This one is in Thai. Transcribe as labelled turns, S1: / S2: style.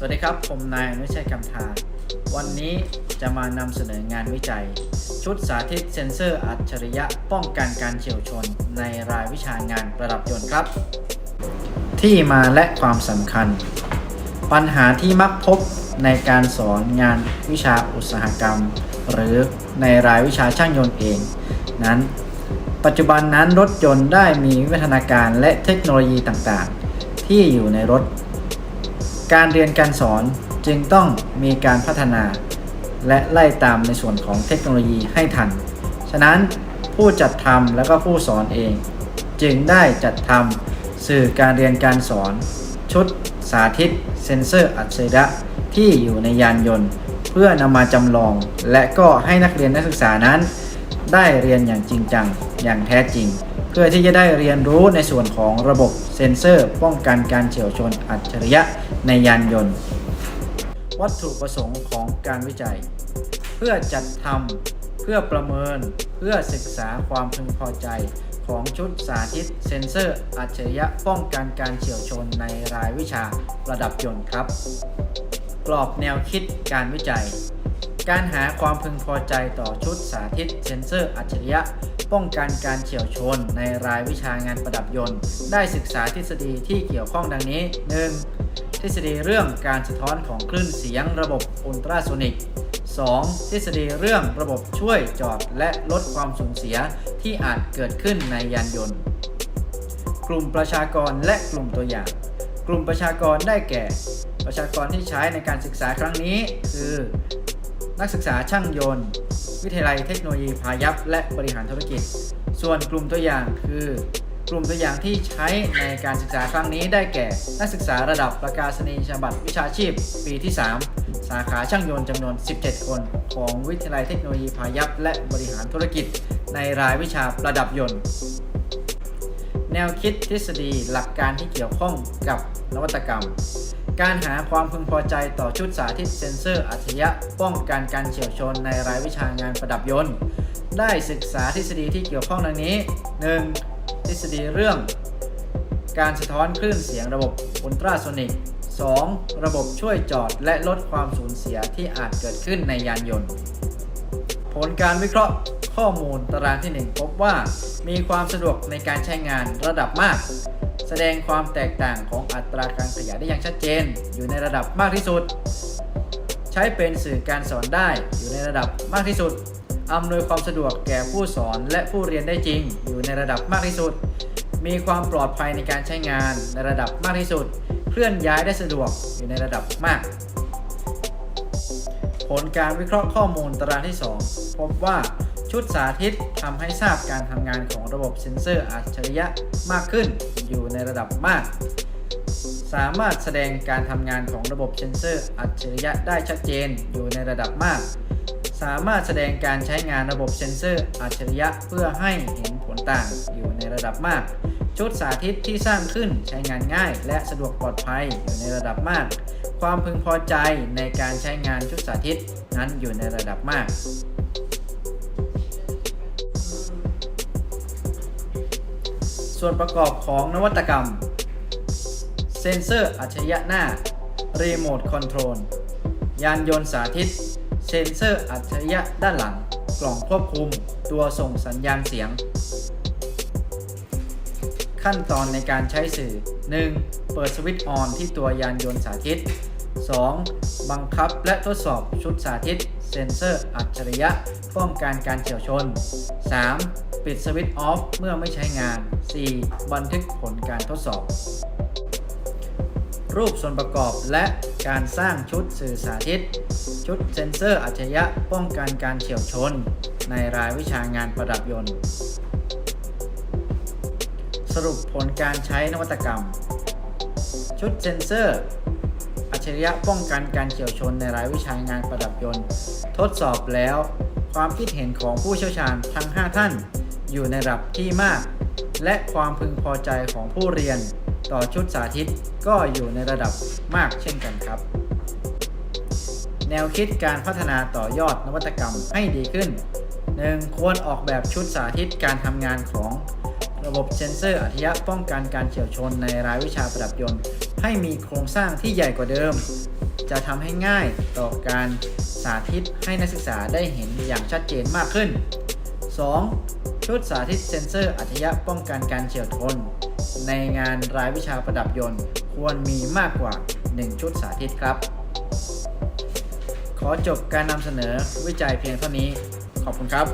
S1: สวัสดีครับ ผมนายอนุชัยกำธาวันนี้จะมานำเสนองานวิจัย ชุดสาธิตเซ็นเซอร์อัจฉริยะป้องกันการเฉียวชน ในรายวิชางานประดับยนต์ครับ ที่มาและความสำคัญ ปัญหาที่มักพบในการสอนงานวิชาอุตสาหกรรม หรือในรายวิชาช่างยนต์เอง นั้น ปัจจุบันนั้นรถยนต์ได้มีวิวัฒนาการและเทคโนโลยีต่างๆ ที่อยู่ในรถ การเรียนการสอนจึงต้องมีการพัฒนา และไล่ตามในส่วนของเทคโนโลยีให้ทัน ฉะนั้นผู้จัดทำและก็ผู้สอนเอง จึงได้จัดทำสื่อการเรียนการสอน ชุดสาธิต เซ็นเซอร์อัจฉริยะที่อยู่ในยานยนต์ เพื่อนำมาจำลอง และก็ให้นักเรียนนักศึกษานั้น ได้เรียนอย่างจริงจังอย่างแท้จริง เพื่อที่จะได้เรียนรู้ในส่วนของระบบเซ็นเซอร์ ป้องกันการเฉียวชนอัจฉริยะ ในยานยนต์ วัตถุประสงค์ของการวิจัย เพื่อจัดทำเพื่อประเมิน เพื่อศึกษาความพึงพอใจของชุดสาธิตเซ็นเซอร์ อัจฉริยะป้องกันการเฉียวชนในรายวิชาระดับยนต์ครับ กรอบแนวคิดการวิจัย การหาความพึงพอใจต่อชุดสาธิตเซ็นเซอร์อัจฉริยะ ป้องกันการเฉียวชนในรายวิชางานประดับยนต์ ได้ศึกษาทฤษฎีที่เกี่ยวข้องดังนี้ 1. ทฤษฎีเรื่องการสะท้อนของคลื่นเสียงระบบอุลตราโซนิก 2. ทฤษฎีเรื่องระบบช่วยจอดและลดความสูญเสียที่อาจเกิดขึ้นในยานยนต์ กลุ่มประชากรและกลุ่มตัวอย่าง กลุ่มประชากรได้แก่ ประชากรที่ใช้ในการศึกษาครั้งนี้ คือ นักศึกษาช่างยนต์ วิทยาลัยเทคโนโลยีพายัพและบริหารธุรกิจ ส่วนกลุ่มตัวอย่างคือ กลุ่มตัวอย่างที่ใช้ในการศึกษาครั้งนี้ได้แก่ นักศึกษาระดับประกาศนียบัตรวิชาชีพ ปีที่ 3 สาขาช่างยนต์จำนวน 17 คน ของวิทยาลัยเทคโนโลยีพายัพและบริหารธุรกิจ ในรายวิชาประดับยนต์ แนวคิดทฤษฎีหลักการที่เกี่ยวข้องกับนวัตกรรม การหาความพึงพอใจต่อชุดสาธิตเซ็นเซอร์อัจฉริยะป้องกันการเฉียวชนในรายวิชางานประดับยนต์ ได้ศึกษาทฤษฎีที่เกี่ยวข้องดังนี้ 1. ทฤษฎีเรื่อง การสะท้อนคลื่นเสียงระบบอุลตราโซนิก 2. ระบบช่วยจอดและลดความสูญเสียที่อาจเกิดขึ้นในยานยนต์ ผลการวิเคราะห์ข้อมูลตารางที่ 1 พบว่า มีความสะดวกในการใช้งานระดับมาก แสดงความแตกต่างของอัตราการขยายได้อย่างชัดเจน อยู่ในระดับมากที่สุด ใช้เป็นสื่อการสอนได้อยู่ในระดับมากที่สุด อำนวยความสะดวกแก่ผู้สอนและผู้เรียนได้จริง อยู่ในระดับมากที่สุด มีความปลอดภัยในการใช้งานในระดับมากที่สุด เคลื่อนย้ายได้สะดวกอยู่ในระดับมาก ผลการวิเคราะห์ข้อมูลตารางที่ 2 พบว่าชุดสาธิตทำให้ทราบการทำงานของระบบเซ็นเซอร์อัจฉริยะมากขึ้นอยู่ในระดับมาก สามารถแสดงการทำงานของระบบเซ็นเซอร์อัจฉริยะได้ชัดเจนอยู่ในระดับมาก สามารถแสดงการใช้งานระบบเซ็นเซอร์อัจฉริยะเพื่อให้เห็นผลต่างอยู่ในระดับมาก ชุดสาธิตที่สร้างขึ้นใช้งานง่าย และสะดวกปลอดภัยอยู่ในระดับมาก ความพึงพอใจในการใช้งานชุดสาธิตนั้นอยู่ในระดับมากส่วนประกอบของนวัตกรรม เซ็นเซอร์อัจฉริยะหน้า รีโมทคอนโทรล ยานยนต์สาธิต เซนเซอร์อัจฉริยะด้านหลัง กล่องควบคุม ตัวส่งสัญญาณเสียง ขั้นตอนในการใช้สื่อ 1. เปิดสวิตช์ออนที่ตัวยานยนต์สาธิต 2. บังคับและทดสอบชุดสาธิต เซนเซอร์อัจฉริยะป้องกันการเฉียวชน 3. ปิดสวิตช์ออฟเมื่อไม่ใช้งาน 4. บันทึกผลการทดสอบ รูปส่วนประกอบและการสร้างชุดสื่อสาธิต ชุดเซ็นเซอร์อัจฉริยะป้องกันการเฉียวชน ในรายวิชางานประดับยนต์ สรุปผลการใช้นวัตกรรม ชุดเซ็นเซอร์ อัจฉริยะป้องกันการเฉียวชนในรายวิชางานประดับยนต์ ทดสอบแล้ว ความคิดเห็นของผู้เชี่ยวชาญทั้ง 5 ท่าน อยู่ในระดับที่มาก และความพึงพอใจของผู้เรียน ต่อชุดสาธิตก็อยู่ในระดับมากเช่นกันครับ แนวคิดการพัฒนาต่อยอดนวัตกรรมให้ดีขึ้น 1. ควรออกแบบชุดสาธิตการทำงานของระบบเซ็นเซอร์อัจฉริยะป้องกันการเฉียวชนในรายวิชาประดับยนต์ ให้มีโครงสร้างที่ใหญ่กว่าเดิม จะทำให้ง่ายต่อการสาธิตให้นักศึกษาได้เห็นอย่างชัดเจนมากขึ้น 2. ชุดสาธิตเซ็นเซอร์อัจฉริยะป้องกันการเฉียวชนในงานรายวิชาประดับยนต์ ควรมีมากกว่า 1 ชุดสาธิตครับ ขอจบการนำเสนอวิจัยเพียงเท่านี้ ขอบคุณครับ